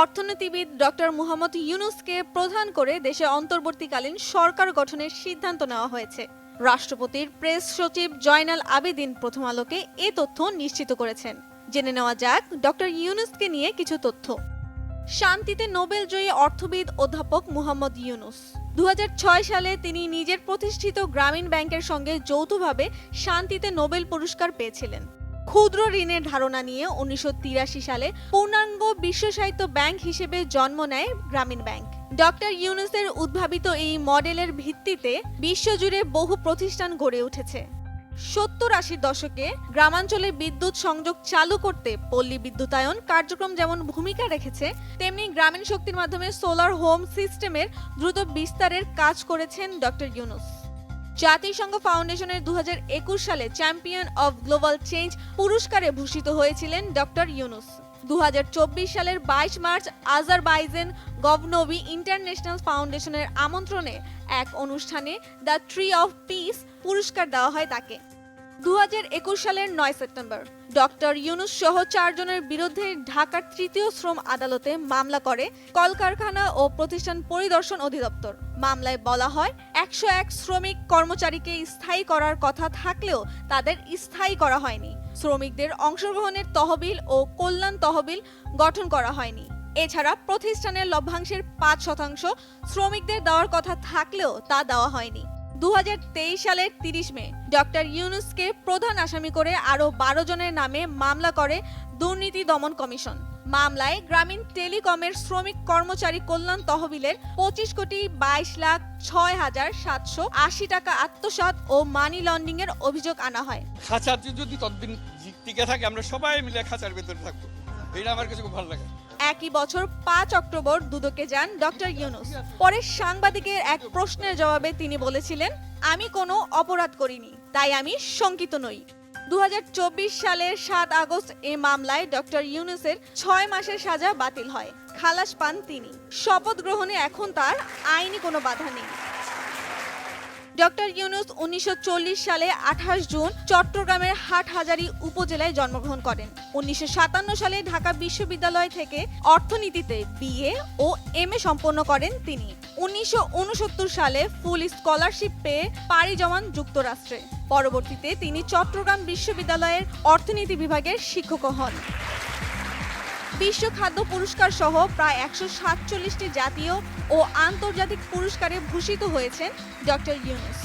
অর্থনীতিবিদ ডক্টর মুহাম্মদ ইউনুসকে প্রধান করে দেশে অন্তর্বর্তীকালীন সরকার গঠনের সিদ্ধান্ত নেওয়া হয়েছে। রাষ্ট্রপতির প্রেস সচিব জয়নাল আবেদিন প্রথম আলোকে এ তথ্য নিশ্চিত করেছেন। জেনে নেওয়া যাক ডক্টর ইউনুসকে নিয়ে কিছু তথ্য। শান্তিতে নোবেল জয়ী অর্থবিদ অধ্যাপক মুহাম্মদ ইউনুস। দু হাজার ছয় সালে তিনি নিজের প্রতিষ্ঠিত গ্রামীণ ব্যাংকের সঙ্গে যৌথভাবে শান্তিতে নোবেল পুরস্কার পেয়েছিলেন। ক্ষুদ্র ঋণের ধারণা নিয়ে উনিশশো তিরাশি সালে পূর্ণাঙ্গ বিশ্ব সাহিত্য ব্যাংক হিসেবে জন্ম নেয় গ্রামীণ ব্যাংক। ডক্টর ইউনুসের উদ্ভাবিত এই মডেলের ভিত্তিতে বিশ্বজুড়ে বহু প্রতিষ্ঠান গড়ে উঠেছে। সত্তর আশির দশকে গ্রামাঞ্চলে বিদ্যুৎ সংযোগ চালু করতে পল্লী বিদ্যুতায়ন কার্যক্রম যেমন ভূমিকা রেখেছে, তেমনি গ্রামীণ শক্তির মাধ্যমে সোলার হোম সিস্টেমের দ্রুত বিস্তারের কাজ করেছেন ডক্টর ইউনুস। জাতিসংঘ ফাউন্ডেশনের দু হাজার একুশ সালে চ্যাম্পিয়ন অব গ্লোবাল চেঞ্জ পুরস্কারে ভূষিত হয়েছিলেন ডক্টর ইউনুস। দু হাজার চব্বিশ সালের বাইশ মার্চ আজারবাইজেন গভনবি ইন্টারন্যাশনাল ফাউন্ডেশনের আমন্ত্রণে এক অনুষ্ঠানে দ্য ট্রি অফ পিস পুরস্কার দেওয়া হয় তাকে। দু হাজার একুশ সালের নয় সেপ্টেম্বর। ডক্টর ইউনুস সহ চারজনের বিরুদ্ধে ঢাকার তৃতীয় শ্রম আদালতে মামলা করে কলকারখানা ও প্রতিষ্ঠান পরিদর্শন অধিদপ্তর। মামলায় বলা হয়, একশো এক শ্রমিক কর্মচারীকে স্থায়ী করার কথা থাকলেও তাদের স্থায়ী করা হয়নি। শ্রমিকদের অংশগ্রহণের তহবিল ও কল্যাণ তহবিল গঠন করা হয়নি। এছাড়া প্রতিষ্ঠানের লভ্যাংশের পাঁচ শতাংশ শ্রমিকদের দেওয়ার কথা থাকলেও তা দেওয়া হয়নি। দু হাজার তেইশ সালের তিরিশ মে, ডক্টর ইউনুসকে প্রধান আসামি করে আরও বারো জনের নামে মামলা করে দুর্নীতি দমন কমিশন। মামলায় গ্রামীণ টেলিকমের শ্রমিক কর্মচারী কল্যাণ তহবিলের পঁচিশ কোটি বাইশ লাখ ছয় হাজার সাতশো আশি টাকা আত্মসাৎ ও মানি লন্ডিং এর অভিযোগ আনা হয়। খাঁচার যদি ততদিন টিকে থাকে, আমরা সবাই মিলে খাঁচার ভেতরে থাকব। এটা আমার কাছে খুব ভালো লাগে। একই বছর পাঁচ অক্টোবর দুদকে যান ডক্টর ইউনুস। পরে সাংবাদিকের এক প্রশ্নের জবাবে তিনি বলেছিলেন, আমি কোনো অপরাধ করিনি, তাই আমি শঙ্কিত নই। দু হাজার চব্বিশ সালের সাত আগস্ট এ মামলায় ডক্টর ইউনুসের ছয় মাসের সাজা বাতিল হয়। খালাস পান তিনি। শপথ গ্রহণে এখন তার আইনি কোনো বাধা নেই। ডক্টর ইউনুস উনিশশো চল্লিশ সালে আঠাশ জুন চট্টগ্রামের হাটহাজারী উপজেলায় জন্মগ্রহণ করেন। উনিশশো সাতান্ন সালে ঢাকা বিশ্ববিদ্যালয় থেকে অর্থনীতিতে বিএ ও এম এ সম্পন্ন করেন তিনি। উনিশশো উনসত্তর সালে ফুল স্কলারশিপ পেয়ে পাড়ি জমান যুক্তরাষ্ট্রে। পরবর্তীতে তিনি চট্টগ্রাম বিশ্ববিদ্যালয়ের অর্থনীতি বিভাগের শিক্ষক হন। বিশ্ব খাদ্য পুরস্কার সহ প্রায় একশো সাতচল্লিশটি জাতীয় ও আন্তর্জাতিক পুরস্কারে ভূষিত হয়েছেন ডক্টর ইউনুস।